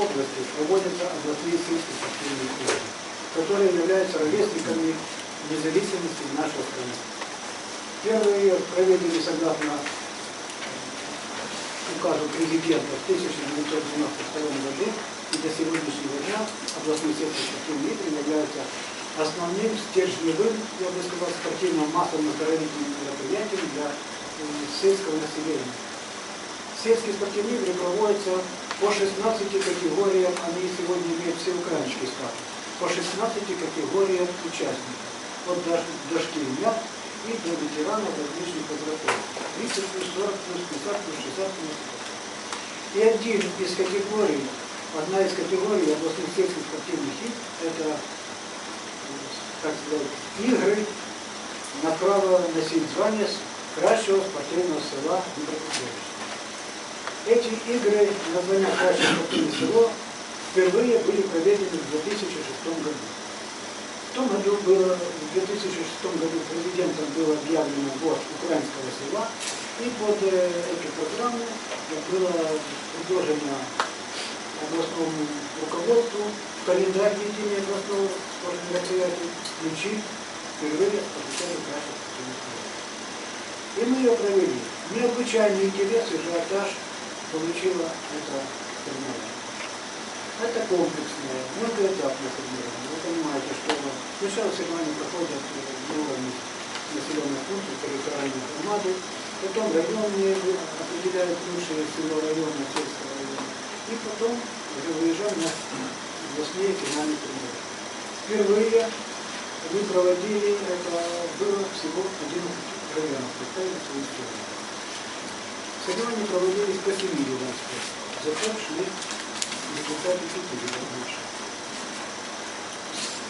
области проводятся областные сельские спортивные игры, которые являются ровесниками независимости нашей страны. Первые проведены согласно указу президента в 1992 году и до сегодняшнего дня областные сельские спортивные игры являются основным стержневым, я бы сказал, спортивным массовым оздоровительным мероприятием для э, сельского населения. Сельские спортивные игры проводятся по 16 категориям, они сегодня имеют всеукраинский статус, по 16 категориям участников, от дошкільнят и до ветеранов различных возрастов. 30 плюс 40 плюс 50 плюс 60 плюс. И один из категорий, одна из категорий областных сельских спортивных игр, это так сказать, игры на право носить звание кращего спортивного села Днепропетровича. Эти игры на звание кращего спортивного села впервые были проведены в 2006 году. В том году было, в 2006 году президентом было объявлено год украинского села, и под э, эту программу было предложено областному руководству в календарь ведения областного спортивного мероприятия включить впервые официальный красный И мы ее провели. Необычайный интерес и ажиотаж получила эта соревнование. Это комплексное, многоэтапное соревнование. Вы понимаете, что сначала соревнования проходят на уровне населенных пунктов, территориальной громады, потом районные определяют лучшее село района, сельского района, и потом уже выезжаем на областные финальные турниры. Впервые мы проводили, это было всего 11 районов, представили свою историю. Соревнования проводились по 7 видам спорта, зато шли результаты 5 видов лучше.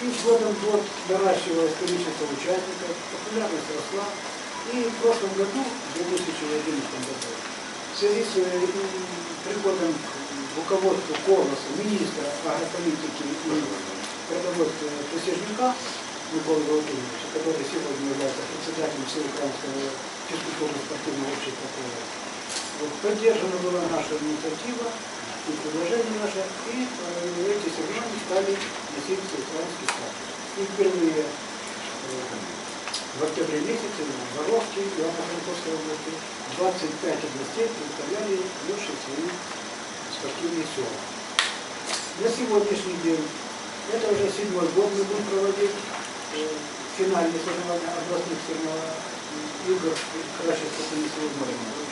И с годом год наращивалось количество участников, популярность росла. И в прошлом году, в 2011 году, в связи с приходом руководству Корлоса, министра агрополитики и продовольствия присяжника Микола Владимировича, который сегодня является председателем Всеукраинского физкультурно-спортивного общества Корлос. Вот, поддержана была наша инициатива и предложение наше, и эти соревнования стали носить всеукраинский статус. И впервые э, в октябре месяце в Воровке Ивано-Франковской области 25 областей представляли лучшие свои спортивные села. На сегодняшний день, это уже седьмой год мы будем проводить э, финальные соревнования областных игр Кращей спортивной силы Морина.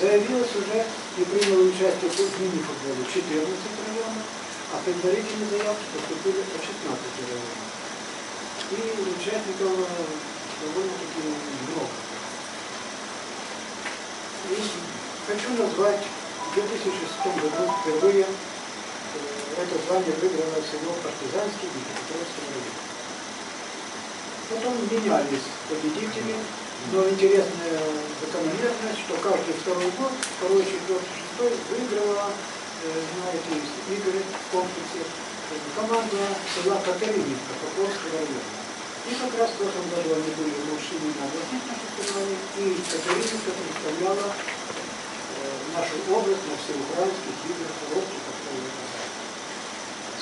Заявилось уже и приняло участие в мини-футболе 14 районов, а предварительные заявки поступили по 16 районов. И участников э, довольно-таки много. И хочу назвать в 2006 году впервые э, это звание выиграло село Партизанский и Петровский район. Потом менялись победители, но интересная закономерность, что каждый второй год, второй, четвертый, шестой выиграла э, на эти игры в комплексе команда села Катеринівка Покровского района. И как раз в прошлом году они были лучшими на областных наших соревнованиях, и Катеринівка представляла нашу область на всеукраинских играх Коробки, которые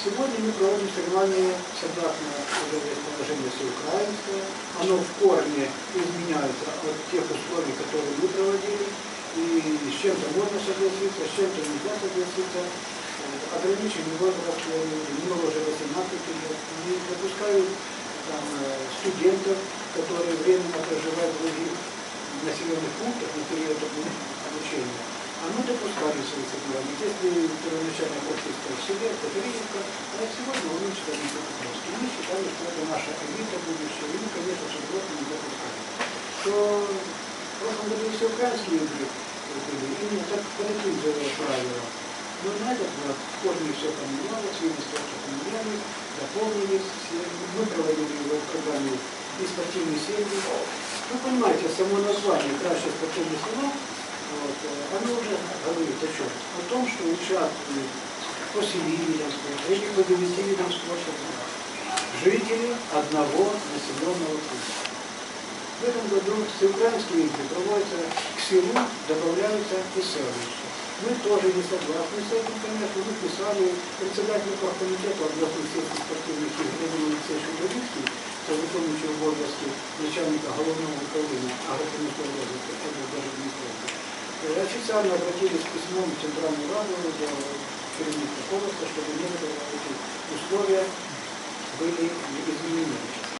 Сегодня мы проводим соревнования согласно уже положение всеукраинское. Оно в корне изменяется от тех условий, которые мы проводили. И с чем-то можно согласиться, с чем-то нельзя согласиться. Ограниченный возраст не моложе 18 лет. Не допускают там, студентов, которые временно проживают в других населенных пунктах на период обучения мы допускали соревнования. Если первоначально практически в селе, это Катеринівка, а сегодня уменьшили Днепропетровск. Мы считали, что это наша элита будущего, и мы, конечно же, просто не допускали. Что в прошлом году все украинские игры были, именно так, по таким же правилам. Но на этот раз в корне все поменялось, виды спорта поменялись, дополнились, мы проводили его в программе и спортивные серии. Вы понимаете, само название «Краше спортивное село» Вот. Э, Оно уже говорит о чем? О том, что учат по Севильянскому или по Девятивидовскому жители одного населенного пункта. В этом году всеукраинские игры проводятся к селу, добавляются и сервисы. Мы тоже не согласны с этим, конечно, мы писали председателю комитета областных сельских спортивных игр Владимир Алексеевич Удовицкий, Солнечный Гордовский, начальника головного управления агротехнического это даже не Э, официально обратились письмом в Центральную Раду для керівника Колоса, чтобы некоторые условия были изменены.